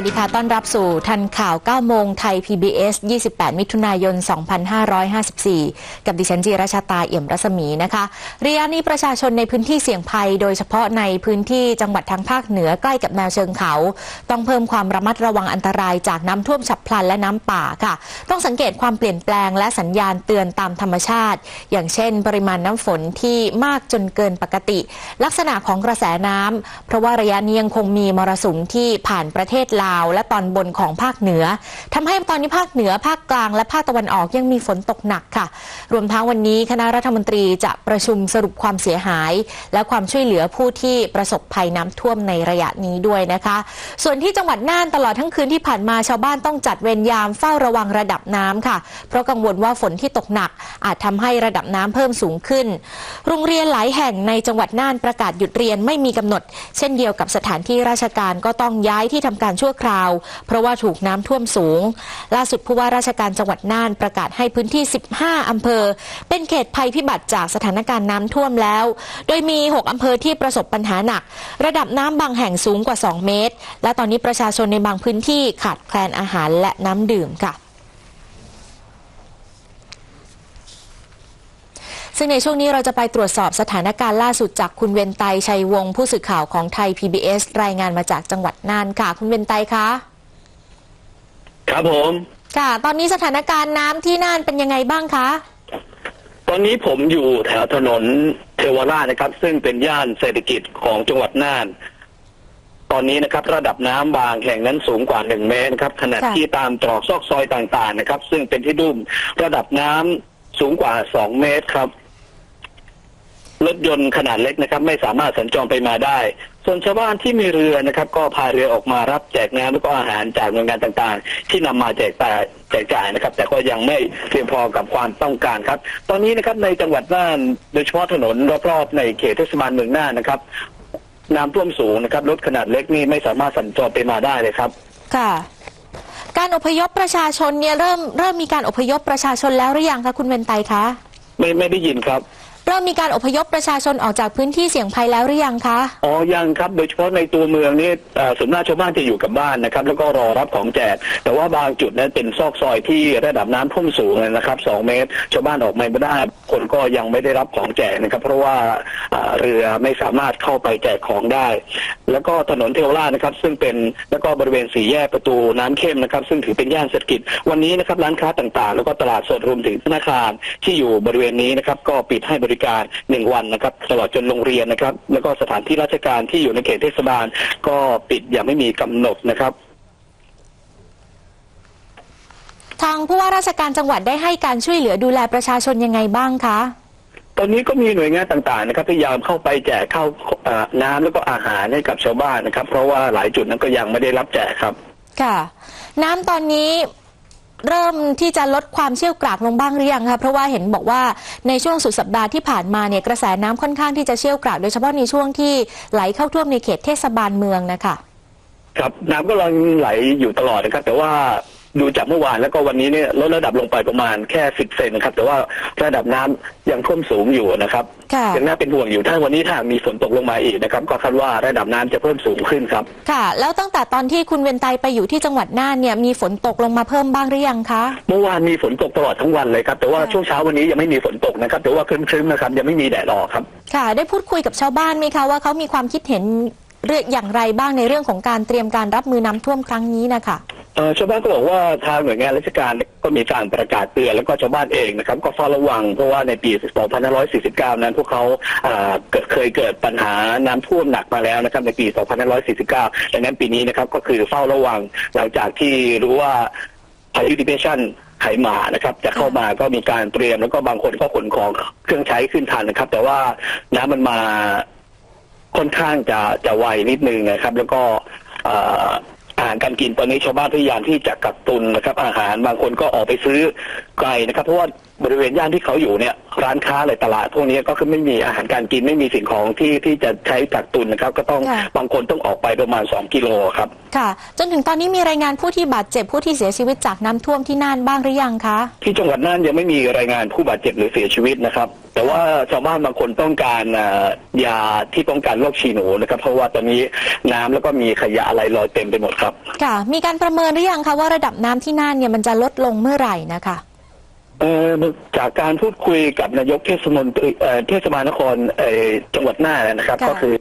สวัสดีค่ะ ต้อนรับสู่ทันข่าว 9 โมงไทย PBS 28 มิถุนายน 2554 กับดิฉันจีราชาตาเอี่ยมรัศมีนะคะ ระยะนี้ประชาชนในพื้นที่เสี่ยงภัย โดยเฉพาะในพื้นที่จังหวัดทางภาคเหนือใกล้กับแนวเชิงเขา ต้องเพิ่มความระมัดระวังอันตรายจากน้ำท่วมฉับพลันและน้ำป่าค่ะ ต้องสังเกตความเปลี่ยนแปลงและสัญญาณเตือนตามธรรมชาติ อย่างเช่น ปริมาณน้ำฝนที่มากจนเกินปกติ ลักษณะของกระแสน้ำเพราะว่าระยะนี้ยังคงมีมรสุมที่ผ่านประเทศลาวและตอนบนของภาคเหนือทำให้ตอนนี้ภาคเหนือภาคกลางและภาคตะวันออกยังมีฝนตกหนักค่ะ รวมทั้งวันนี้คณะรัฐมนตรีจะประชุมสรุปความเสียหาย และความช่วยเหลือผู้ที่ประสบภัยน้ำท่วมในระยะนี้ด้วยนะคะ ส่วนที่จังหวัดน่านตลอดทั้งคืนที่ผ่านมาชาวบ้านต้องจัดเวรยามเฝ้าระวังระดับน้ำค่ะ เพราะกังวลว่าฝนที่ตกหนัก อาจทำให้ระดับน้ำเพิ่มสูงขึ้น โรงเรียนหลายแห่งในจังหวัดน่านประกาศหยุดเรียนไม่มีกำหนด เช่นเดียวกับสถานที่ราชการก็ต้องย้ายที่ทำการชั่วคราว เพราะว่าถูกน้ำท่วมสูง ล่าสุดผู้ว่าราชการจังหวัดน่านประกาศให้พื้นที่ 15 อำเภอ เป็นเขตภัยพิบัติจากสถานการณ์น้ำท่วมแล้ว โดยมี 6 อำเภอที่ประสบปัญหาหนัก ระดับน้ำบางแห่งสูงกว่า 2 เมตร และตอนนี้ประชาชนในบางพื้นที่ขาดแคลนอาหารและน้ำดื่มค่ะ ซึ่งในช่วงนี้เราจะไปตรวจสอบสถานการณ์ล่าสุดจากคุณเวนไตชัยวงศ์ผู้สื่อข่าวของไทย PBS รายงานมาจากจังหวัดน่านค่ะ คุณเวนไตคะครับผมค่ะ ตอนนี้สถานการณ์น้ำที่น่านเป็นยังไงบ้างคะ ตอนนี้ผมอยู่แถวถนนเทวราชนะครับ ซึ่งเป็นย่านเศรษฐกิจของจังหวัดน่าน ตอนนี้นะครับ ระดับน้ำบางแห่งนั้นสูงกว่าหนึ่งเมตรนะครับขณะค่ะ ที่ตามตรอกซอกซอยต่างๆนะครับ ซึ่งเป็นที่ลุ่มระดับน้ำสูงกว่าสองเมตรครับ รถยนต์ขนาดเล็กนะครับ ไม่สามารถสัญจรไปมาได้ ส่วนชาวบ้านที่มีเรือนะครับ ก็พายเรือออกมารับแจกน้ำแล้วก็อาหารจากหน่วยงานต่างๆ ที่นำมาแจกจ่ายแจกจ่ายนะครับ แต่ก็ยังไม่เพียงพอกับความต้องการครับ ตอนนี้นะครับในจังหวัดน่านโดยเฉพาะถนนรอบๆในเขตเทศบาลเมืองน่านนะครับน้ำท่วมสูงนะครับรถขนาดเล็กนี่ไม่สามารถสัญจรไปมาได้เลยครับค่ะการอพยพประชาชนเนี่ยเริ่มเริ่มมีการอพยพประชาชนแล้วหรือยังคะคุณเวนไตคะไม่ไม่ได้ยินครับ เริ่มมีการอพยพประชาชนออกจากพื้นที่เสี่ยงภัยแล้วหรือยังคะ อ๋อยังครับโดยเฉพาะในตัวเมืองนี่ส่วนมากชาวบ้านจะอยู่กับบ้านนะครับ แล้วก็รอรับของแจก แต่ว่าบางจุดนั้นเป็นซอกซอยที่ระดับน้ำท่วมสูงนะครับสองเมตร ชาวบ้านออกมาไม่ได้ คนก็ยังไม่ได้รับของแจกนะครับ เพราะว่าเอ่อเรือไม่สามารถเข้าไปแจกของได้ แล้วก็ถนนเทวราชนะครับ ซึ่งเป็นแล้วก็บริเวณสี่แยกประตูน้ำเข้มนะครับ ซึ่งถือเป็นย่านเศรษฐกิจ วันนี้นะครับร้านค้าต่างๆ แล้วก็ตลาดสดรวมถึงธนาคารที่อยู่บริเวณนี้นะครับ ก็ปิดให้บริการหนึ่งวันนะครับตลอดจนโรงเรียนนะครับ แล้วก็สถานที่ราชการที่อยู่ในเขตเทศบาล ก็ปิดอย่างไม่มีกำหนดนะครับทางผู้ว่าราชการจังหวัดได้ให้การช่วยเหลือดูแลประชาชนยังไงบ้างคะ ตอนนี้ก็มีหน่วยงานต่างๆนะครับพยายามเข้าไปแจกข้าวเอ่อน้ำแล้วก็อาหารให้กับชาวบ้านนะครับ เพราะว่าหลายจุดนั้นก็ยังไม่ได้รับแจกครับ ค่ะ น้ำตอนนี้ เริ่มที่จะลดความเชี่ยวกรากลงบ้างหรือยังคะเพราะว่าเห็นบอกว่าในช่วงสุดสัปดาห์ที่ผ่านมาเนี่ยกระแสน้ำค่อนข้างที่จะเชี่ยวกรากโดยเฉพาะในช่วงที่ไหลเข้าท่วมในเขตเทศบาลเมืองนะคะครับน้ำก็ลังไหลอยู่ตลอดนะครับ แต่ว่า ดูจากเมื่อวานแล้วก็วันนี้เนี่ยลดระดับลงไปประมาณแค่สิบเซนนะครับ แต่ว่าระดับน้ำยังท่วมสูงอยู่นะครับค่ะยังน่าเป็นห่วงอยู่ถ้าวันนี้ถ้ามีฝนตกลงมาอีกนะครับ ก็คาดว่าระดับน้ำจะเพิ่มสูงขึ้นครับ ค่ะ แล้วตั้งแต่ตอนที่คุณเวนไตไปอยู่ที่จังหวัดน่านเนี่ยมีฝนตกลงมาเพิ่มบ้างหรือยังคะเมื่อวานมีฝนตกตลอดทั้งวันเลยครับแต่ว่าค่ะช่วงเช้าวันนี้ยังไม่มีฝนตกนะครับแต่ว่าครึ้มๆนะครับยังไม่มีแดดออกครับ ค่ะ ได้พูดคุยกับชาวบ้านไหมคะว่าเขามีความคิดเห็นเรื่องอย่างไรบ้างในเรื่องของการเตรียมการรับมือน้ำท่วมครั้งนี้นะคะ เอ่อชาวบ้านก็บอกว่าทางหน่วยงานราชการก็มีการประกาศเตือนแล้วก็ชาวบ้านเองนะครับ ก็เฝ้าระวังเพราะว่าในปี 2549 นั้นพวกเขาเอ่อเกิดเคยเกิดปัญหาน้ำท่วมหนักมาแล้วนะครับในปี 2549 ดังนั้นปีนี้นะครับก็คือเฝ้าระวังหลังจากที่รู้ว่าพายุดิเพชันไหหมานะครับ จะเข้ามาก็มีการเตรียมแล้วก็บางคนก็ขนของเครื่องใช้ขึ้นทันนะครับ แต่ว่าน้ำมันมาค่อนข้างจะจะไวนิดนึงนะครับ แล้วก็เอ่อ อาหารการกินตอนนี้ชาวบ้านพยายามที่จะกักตุนนะครับ อาหารบางคนก็ออกไปซื้อไกลนะครับ เพราะว่าบริเวณย่านที่เขาอยู่เนี่ยร้านค้าอะไรตลาดพวกนี้ก็คือไม่มีอาหารการกินไม่มีสิ่งของที่ที่จะใช้กักตุนนะครับ ก็ต้องค่ะบางคนต้องออกไปประมาณสองกิโลครับค่ะ จนถึงตอนนี้มีรายงานผู้ที่บาดเจ็บผู้ที่เสียชีวิตจากน้ำท่วมที่น่านบ้างหรือยังคะที่จังหวัดน่านยังไม่มีรายงานผู้บาดเจ็บหรือเสียชีวิตนะครับ แต่แต่ว่าชาวบ้านบางคนต้องการอ่ายาที่ป้องกันโรคฉี่หนูนะครับ เพราะว่าตอนนี้น้ำแล้วก็มีขยะอะไรลอยเต็มไปหมดครับ ค่ะ มีการประเมินหรือยังคะว่าระดับน้ำที่น่านเนี่ยมันจะลดลงเมื่อไหร่นะคะเอ่อจากการพูดคุยกับนายกเทศมนตรีเอ่อเทศบาลนครเอ่อจังหวัดน่านนะครับค่ะก็คือ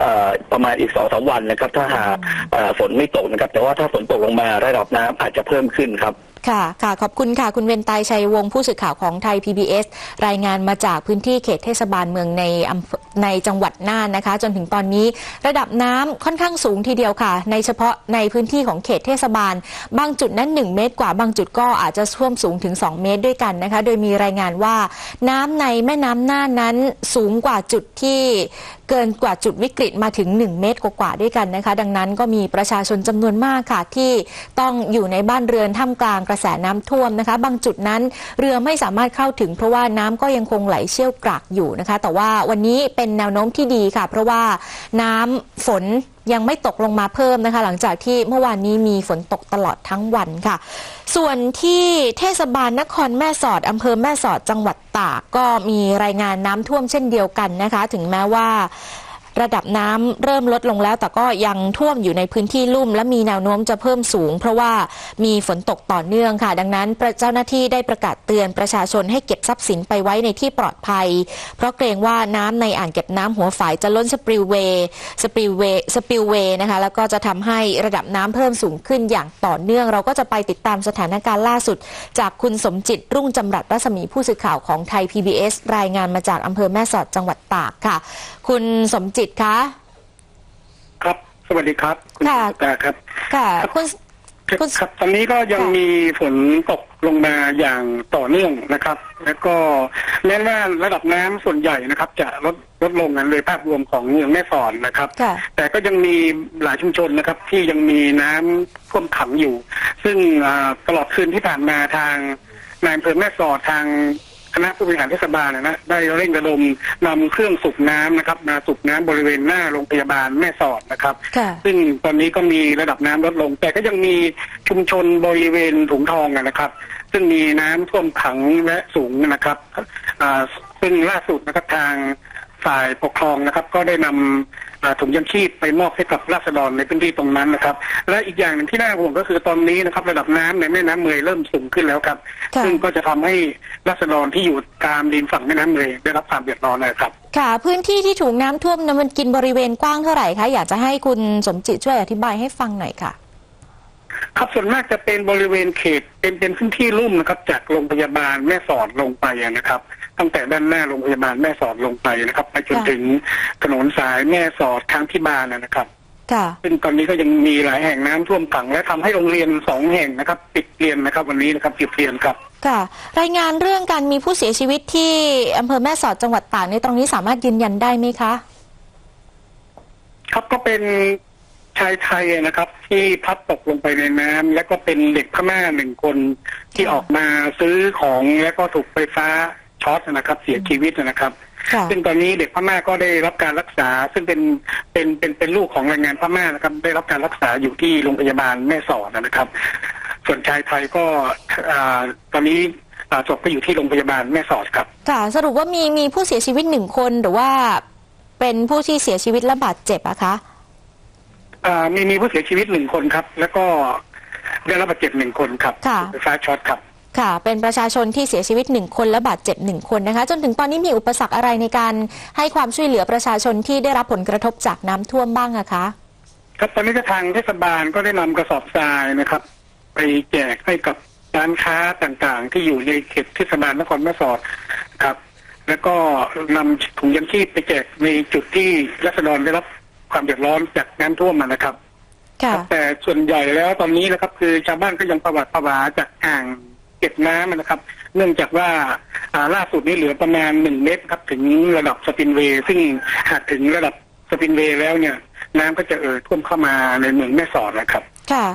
เอ่อประมาณอีกสองสามวันนะครับ ถ้าหากเอ่อฝนไม่ตกนะครับ แต่ว่าถ้าฝนตกลงมาระดับน้ำอาจจะเพิ่มขึ้นครับ ค่ะค่ะขอบคุณค่ะ คุณเวนไตชัยวงศ์ผู้สื่อข่าวของไทย PBS รายงานมาจากพื้นที่เขตเทศบาลเมืองในอำเภอในจังหวัดน่านนะคะ จนถึงตอนนี้ระดับน้ำค่อนข้างสูงทีเดียวค่ะ ในเฉพาะในพื้นที่ของเขตเทศบาล บางจุดนั้น 1 เมตรกว่าบางจุดก็อาจจะท่วมสูงถึง 2 เมตรด้วยกันนะคะ โดยมีรายงานว่าน้ำในแม่น้ำน่านนั้นสูงกว่าจุดที่เกินกว่าจุดวิกฤตมาถึง 1 เมตรกว่าๆด้วยกันนะคะ ดังนั้นก็มีประชาชนจำนวนมากค่ะที่ต้องอยู่ในบ้านเรือนท่ามกลางกระแสน้ำท่วมนะคะ บางจุดนั้นเรือไม่สามารถเข้าถึงเพราะว่าน้ำก็ยังคงไหลเชี่ยวกรากอยู่นะคะ แต่ว่าวันนี้เป็นแนวโน้มที่ดีค่ะ เพราะว่าน้ำฝนยังไม่ตกลงมาเพิ่มนะคะ หลังจากที่เมื่อวานนี้มีฝนตกตลอดทั้งวันค่ะ ส่วนที่เทศบาลนครแม่สอดอำเภอแม่สอดจังหวัดตากก็มีรายงานน้ำท่วมเช่นเดียวกันนะคะ ถึงแม้ว่า ระดับน้ำเริ่มลดลงแล้ว แต่ก็ยังท่วมอยู่ในพื้นที่ลุ่ม และมีแนวโน้มจะเพิ่มสูง เพราะว่ามีฝนตกต่อเนื่องค่ะ ดังนั้นเจ้าหน้าที่ได้ประกาศเตือนประชาชนให้เก็บทรัพย์สินไปไว้ในที่ปลอดภัย เพราะเกรงว่าน้ำในอ่างเก็บน้ำหัวฝายจะล้นสปริลเวย์สปริลเวย์สปิลเวย์นะคะแล้วก็จะทำให้ระดับน้ำเพิ่มสูงขึ้นอย่างต่อเนื่อง เราก็จะไปติดตามสถานการณ์ล่าสุด จากคุณสมจิตรุ่งจำรัดรัศมีผู้สื่อข่าวของไทย PBS รายงานมาจากอำเภอแม่สอดจังหวัดตากค่ะ คุณสมจิตคะครับ สวัสดีครับ คุณค่ะสุตาครับ ค่ะคุณคุณครับ ตอนนี้ก็ยังค่ะมีฝนตกลงมาอย่างต่อเนื่องนะครับ แล้วก็แม้ว่าระดับน้ำส่วนใหญ่นะครับ จะลดลดลงกันเลยภาพรวมของเมืองแม่สอดนะครับค่ะแต่ก็ยังมีหลายชุมชนนะครับ ที่ยังมีน้ำท่วมขังอยู่ ซึ่งอ่าตลอดคืนที่ผ่านมาทางนายอำเภอแม่สอดทาง คณะผู้บริหารเทศบาลนะนะได้เร่งระดมนำเครื่องสูบน้ำนะครับมาสูบน้ำบริเวณหน้าโรงพยาบาลแม่สอดนะครับค่ะซึ่งตอนนี้ก็มีระดับน้ำลดลง แต่ก็ยังมีชุมชนบริเวณถุงทองอะนะครับ ซึ่งมีน้ำท่วมขังและสูงนะครับอ่าซึ่งล่าสุดนะครับทางฝ่ายปกครองนะครับ ก็ได้นำอ่า ถุงยังชีพไปมอบให้กับราษฎรในพื้นที่ตรงนั้นนะครับ และอีกอย่างหนึ่งที่น่าห่วงก็คือตอนนี้นะครับ ระดับน้ำในแม่น้ำเมยเริ่มสูงขึ้นแล้วครับค่ะซึ่งก็จะทำให้ราษฎรที่อยู่ตามริมฝั่งแม่น้ำเมยได้รับความเดือดร้อนนะครับค่ะ พื้นที่ที่ถูกน้ำท่วมนั้นมันกินบริเวณกว้างเท่าไหร่คะอยากจะให้คุณสมจิตช่วยอธิบายให้ฟังหน่อยค่ะครับส่วนมากจะเป็นบริเวณเขตเป็นเป็นพื้นที่ลุ่มนะครับ จากโรงพยาบาลแม่สอดลงไปอะนะครับ ตั้งแต่ด้านหน้าโรงพยาบาลแม่สอดลงไปนะครับ ไปจนค่ะถึงถนนสายแม่สอดทางพิบาลนะนะครับค่ะซึ่งตอนนี้ก็ยังมีหลายแห่งน้ำท่วมขัง และทำให้โรงเรียนสองแห่งนะครับปิดเรียนนะครับ วันนี้นะครับปิดเรียนครับค่ะ รายงานเรื่องการมีผู้เสียชีวิตที่อำเภอแม่สอดจังหวัดตากในตรงนี้สามารถยืนยันได้ไหมคะ ครับก็เป็นชายไทยนะครับ ที่พลัดตกลงไปในน้ำและก็เป็นเด็กพม่าหนึ่งคนที่ค่ะออกมาซื้อของแล้วก็ถูกไฟฟ้า ช็อตนะครับเสียชีวิตนะครับค่ะซึ่งตอนนี้เด็กพม่าก็ได้รับการรักษา ซึ่งเป็นเป็นเป็นเป็นลูกของแรงงานพม่านะครับ ได้รับการรักษาอยู่ที่โรงพยาบาลแม่สอดนะครับ ส่วนชายไทยก็อ่าตอนนี้อ่าศพก็อยู่ที่โรงพยาบาลแม่สอดครับค่ะสรุปว่ามีมีผู้เสียชีวิตหนึ่งคนหรือว่าเป็นผู้ที่เสียชีวิตและบาดเจ็บอะคะอ่ามีมีผู้เสียชีวิตหนึ่งคนครับ แล้วก็ได้รับบาดเจ็บหนึ่งคนครับค่ะไฟฟ้าช็อตครับ ค่ะ เป็นประชาชนที่เสียชีวิตหนึ่งคนและบาดเจ็บหนึ่งคนนะคะ จนถึงตอนนี้มีอุปสรรคอะไรในการให้ความช่วยเหลือประชาชนที่ได้รับผลกระทบจากน้ำท่วมบ้างอะคะ ครับตอนนี้ก็ทางเทศบาลก็ได้นำกระสอบทรายนะครับ ไปแจกให้กับร้านค้าต่างๆ ที่อยู่ในเขตเทศบาลนครแม่สอดครับ แล้วก็นำถุงยังชีพไปแจกในจุดที่รัษฎรได้รับความเดือดร้อนจากน้ำท่วมมานะครับค่ะแต่ส่วนใหญ่แล้วตอนนี้นะครับ คือชาวบ้านก็ยังประวัติประวาจากอ่าง เก็บน้ำนะครับ เนื่องจากว่าอ่าล่าสุดนี้เหลือประมาณหนึ่งเมตรครับ ถึงระดับสปินเวย์ ซึ่งหากถึงระดับสปินเวย์แล้วเนี่ย น้ำก็จะเอ่อท่วมเข้ามาในเมืองแม่สอดนะครับ ค่ะ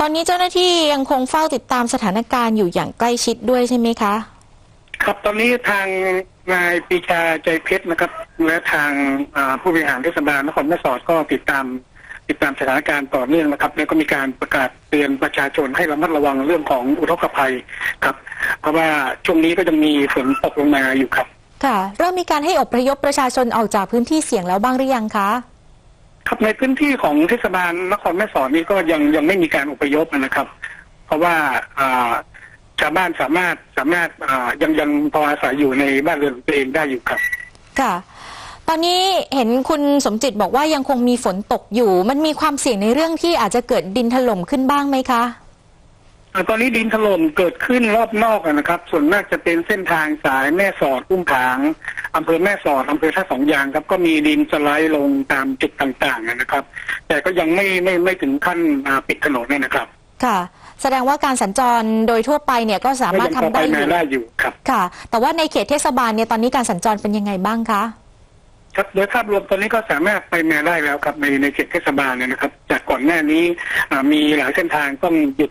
ตอนนี้เจ้าหน้าที่ยังคงเฝ้าติดตามสถานการณ์อยู่อย่างใกล้ชิดด้วยใช่ไหมคะ ครับตอนนี้ทางนายปรีชาใจเพชรนะครับ และทางอ่าผู้บริหารเทศบาลนครแม่สอดก็ติดตาม ติดตามสถานการณ์ต่อเนื่องนะครับ แล้วก็มีการประกาศเตือนประชาชนให้ระมัดระวังเรื่องของอุทกภัยครับ เพราะว่าช่วงนี้ก็ยังมีฝนตกลงมาอยู่ครับ ค่ะ เริ่มมีการให้อพยพประชาชนออกจากพื้นที่เสี่ยงแล้วบ้างหรือยังคะครับในพื้นที่ของเทศบาลนครแม่สอดนี่ก็ยังยังไม่มีการอพยพนะครับ เพราะว่าอ่าชาวบ้านสามารถสามารถอ่ายังยังพออาศัยอยู่ในบ้านเรือนของตัวเองได้อยู่ครับ ค่ะ ตอนนี้เห็นคุณสมจิตบอกว่ายังคงมีฝนตกอยู่ มันมีความเสี่ยงในเรื่องที่อาจจะเกิดดินถล่มขึ้นบ้างไหมคะอ่าตอนนี้ดินถล่มเกิดขึ้นรอบนอกอะนะครับ ส่วนมากจะเป็นเส้นทางสายแม่สอดอุ้มผางอำเภอแม่สอดอำเภอท่าสองยางครับ ก็มีดินสไลด์ลงตามจุดต่างๆอะนะครับ แต่ก็ยังไม่ไม่ไม่ถึงขั้นอ่าปิดถนนเนี่ยนะครับ ค่ะ แสดงว่าการสัญจรโดยทั่วไปเนี่ยก็สาก็มารถยังทำพอไปได้อมายู่ได้อยู่ครับ ค่ะ แต่ว่าในเขตเทศบาลเนี่ยตอนนี้การสัญจรเป็นยังไงบ้างคะ ครับโดยภาพรวมตอนนี้ก็สามารถไปมาได้แล้วครับในในเขตเทศบาลเนี่ยนะครับ จากก่อนหน้านี้มีหลายเส้นทางต้องหยุด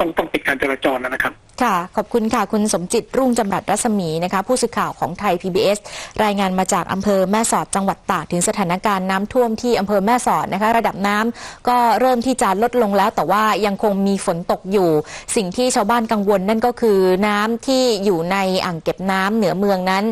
ต้องต้องปิดการจราจรนะครับ ค่ะ ขอบคุณค่ะ คุณสมจิตรุ่งจำรัดรัศมีนะคะ ผู้สื่อข่าวของไทย PBS รายงานมาจากอำเภอแม่สอดจังหวัดตากถึงสถานการณ์น้ำท่วมที่อำเภอแม่สอดนะคะ ระดับน้ำก็เริ่มที่จะลดลงแล้ว แต่ว่ายังคงมีฝนตกอยู่ สิ่งที่ชาวบ้านกังวลนั่นก็คือน้ำที่อยู่ในอ่างเก็บน้ำเหนือเมืองนั้น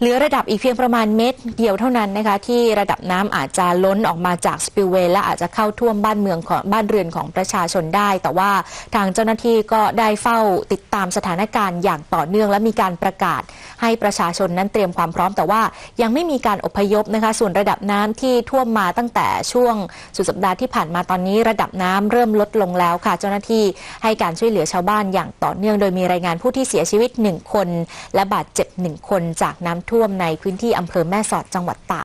เหลือระดับอีกเพียงประมาณเมตรเดียวเท่านั้นนะคะที่ระดับน้ำอาจจะล้นออกมาจากสปิลเวย์และอาจจะเข้าท่วมบ้านเมืองของบ้านเรือนของประชาชนได้ แต่ว่าทางเจ้าหน้าที่ก็ได้เฝ้าติดตามสถานการณ์อย่างต่อเนื่อง และมีการประกาศให้ประชาชนนั้นเตรียมความพร้อม แต่ว่ายังไม่มีการอพยพนะคะ ส่วนระดับน้ำที่ท่วมมาตั้งแต่ช่วงสุดสัปดาห์ที่ผ่านมาตอนนี้ ระดับน้ำเริ่มลดลงแล้วค่ะ เจ้าหน้าที่ให้การช่วยเหลือชาวบ้านอย่างต่อเนื่อง โดยมีรายงานผู้ที่เสียชีวิตหนึ่งคน และบาดเจ็บหนึ่งคนจากน้ำท่วมในพื้นที่อำเภอแม่สอดจังหวัดตาก